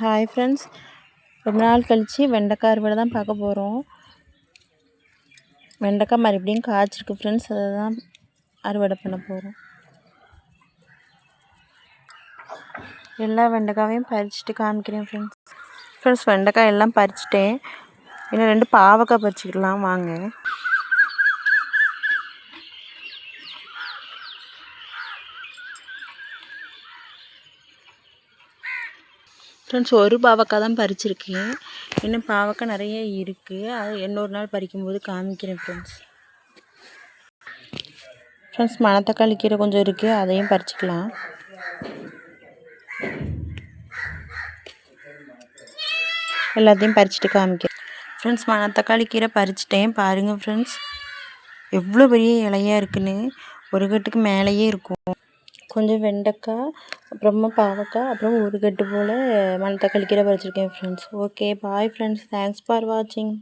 Hi friends ரொம்ப நாள் கழித்து வெண்டைக்காய் அறுவடை தான் பார்க்க போகிறோம் வெண்டைக்காய் மறுபடியும் காய்ச்சிருக்கு ஃப்ரெண்ட்ஸ் அதை தான் அறுவடை பண்ண போகிறோம் எல்லா வெண்டைக்காவையும் பறிச்சுட்டு காமிக்கிறேன் ஃப்ரெண்ட்ஸ் ஃப்ரெண்ட்ஸ் வெண்டைக்காய் எல்லாம் பறிச்சிட்டேன். இன்னும் ரெண்டு பாவக்காய் பறிச்சிக்கலாம் வாங்க. ஃப்ரெண்ட்ஸ் ஒரு பாவக்காய் தான் பறிச்சிருக்கேன். இன்னும் பாவக்காய் நிறைய இருக்குது அது இன்னொரு நாள் பறிக்கும்போது காமிக்கிறேன் ஃப்ரெண்ட்ஸ் ஃப்ரெண்ட்ஸ் மணத்தக்காளி கீரை கொஞ்சம் இருக்குது அதையும் பறிச்சிக்கலாம். எல்லாத்தையும் பறிச்சுட்டு காமிக்கிறேன். ஃப்ரெண்ட்ஸ் மணத்தக்காளி கீரை பறிச்சிட்டேன். பாருங்கள் ஃப்ரெண்ட்ஸ் எவ்வளோ பெரிய இலையாக இருக்குன்னு. ஒரு கட்டுக்கு மேலேயே இருக்கும். கொஞ்சம் வெண்டைக்காய் அப்புறமா பாவக்காய் அப்புறம் ஒரு கட்டு போல் மணத்தக்காளி கீரை பறிச்சிருக்கேன் friends okay bye friends thanks for வாட்சிங்